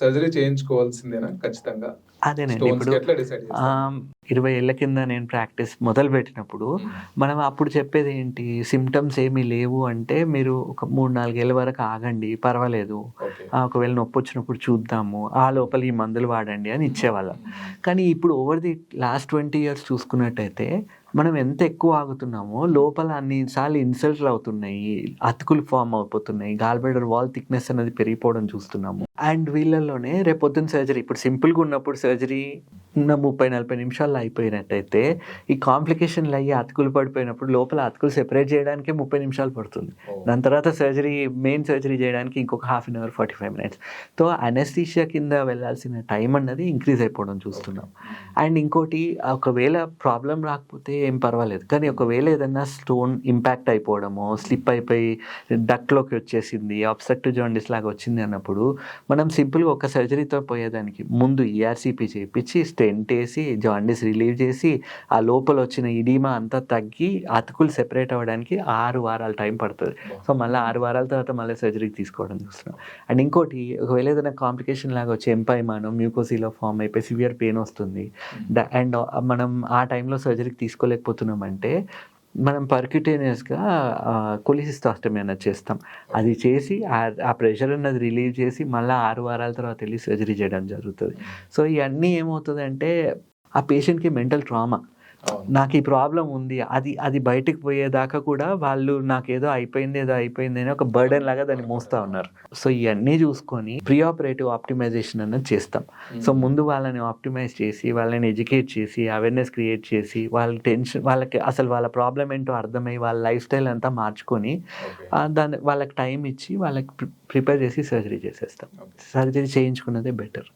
Surgery చేయించుకోవాల్సిందేనా? ఖచ్చితంగా. అదేనండి. ఇప్పుడు ఇరవై ఏళ్ళ కింద నేను ప్రాక్టీస్ మొదలు పెట్టినప్పుడు మనం అప్పుడు చెప్పేది ఏంటి? సిమ్టమ్స్ ఏమీ లేవు అంటే మీరు ఒక మూడు నాలుగేళ్ళ వరకు ఆగండి పర్వాలేదు. ఒకవేళ నొప్పి వచ్చినప్పుడు చూద్దాము ఆ లోపల ఈ మందులు వాడండి అని ఇచ్చేవాళ్ళం. కానీ ఇప్పుడు over the last twenty years చూసుకున్నట్టయితే మనం ఎంత ఎక్కువ ఆగుతున్నామో లోపల అన్నిసార్లు ఇన్సల్ట్లు అవుతున్నాయి అతుకులు ఫామ్ అయిపోతున్నాయి గాల్బెడర్ వాల్ థిక్నెస్ అనేది పెరిగిపోవడం చూస్తున్నాము. అండ్ వీళ్ళల్లోనే రేపు సర్జరీ ఇప్పుడు సింపుల్గా ఉన్నప్పుడు సర్జరీ ముప్పై నలభై నిమిషాల్లో అయిపోయినట్టయితే ఈ కాంప్లికేషన్లు అయ్యి అతుకులు పడిపోయినప్పుడు లోపల అతుకులు సెపరేట్ చేయడానికే ముప్పై నిమిషాలు పడుతుంది. దాని తర్వాత సర్జరీ మెయిన్ సర్జరీ చేయడానికి ఇంకొక half an hour forty five minutes. తో అనెస్థీషియా కింద వెళ్ళాల్సిన టైం అన్నది ఇంక్రీజ్ అయిపోవడం చూస్తున్నాం. అండ్ ఇంకోటి ఒకవేళ ప్రాబ్లం రాకపోతే ఏం పర్వాలేదు. కానీ ఒకవేళ ఏదైనా స్టోన్ ఇంపాక్ట్ అయిపోవడమో స్లిప్ అయిపోయి డక్లోకి వచ్చేసింది అబ్సెక్టివ్ జాండిస్ లాగా వచ్చింది అన్నప్పుడు మనం సింపుల్గా ఒక సర్జరీతో పోయేదానికి ముందు E ఈఆర్సీపీ చేయించి స్టెంట్ వేసి జాండిస్ రిలీవ్ చేసి ఆ లోపల వచ్చిన ఇడీమా అంతా తగ్గి అతుకులు సెపరేట్ అవ్వడానికి ఆరు వారాల టైం పడుతుంది. సో మళ్ళీ ఆరు వారాల తర్వాత మళ్ళీ సర్జరీకి తీసుకోవడం చూస్తున్నాం. అండ్ ఇంకోటి ఒకవేళ ఏదైనా కాంప్లికేషన్ లాగా వచ్చి ఎంపైమానం మ్యూకోసీలో ఫామ్ అయిపోయి సివియర్ పెయిన్ వస్తుంది. ద- అండ్ మనం ఆ టైంలో సర్జరీకి తీసుకోలేకపోతున్నామంటే మనం పర్క్యుటేనియస్గా కొలిసిస్టాస్టమీ అనేది చేస్తాం. అది చేసి ఆ- ప్రెషర్ అన్నది రిలీవ్ చేసి మళ్ళీ ఆరు వారాల తర్వాత వెళ్ళి సర్జరీ చేయడం జరుగుతుంది. సో ఇవన్నీ ఏమవుతుందంటే ఆ పేషెంట్కి మెంటల్ ట్రామా నాకు ఈ ప్రాబ్లం ఉంది అది అది బయటకు పోయేదాకా కూడా వాళ్ళు నాకు ఏదో అయిపోయింది ఏదో అయిపోయింది అని ఒక బర్డెన్ లాగా దాన్ని మోస్తా ఉన్నారు. సో ఇవన్నీ చూసుకొని ప్రీ ఆపరేటివ్ ఆప్టిమైజేషన్ అన్నది చేస్తాం. సో ముందు వాళ్ళని ఆప్టిమైజ్ చేసి వాళ్ళని ఎడ్యుకేట్ చేసి అవేర్నెస్ క్రియేట్ చేసి వాళ్ళ టెన్షన్ వాళ్ళకి అసలు వాళ్ళ ప్రాబ్లం ఏంటో అర్థమై వాళ్ళ లైఫ్ స్టైల్ అంతా మార్చుకొని ఆ, దాన్ని వాళ్ళకి టైం ఇచ్చి వాళ్ళకి ప్రిపేర్ చేసి సర్జరీ చేసేస్తాం. సర్జరీ చేయించుకున్నదే బెటర్.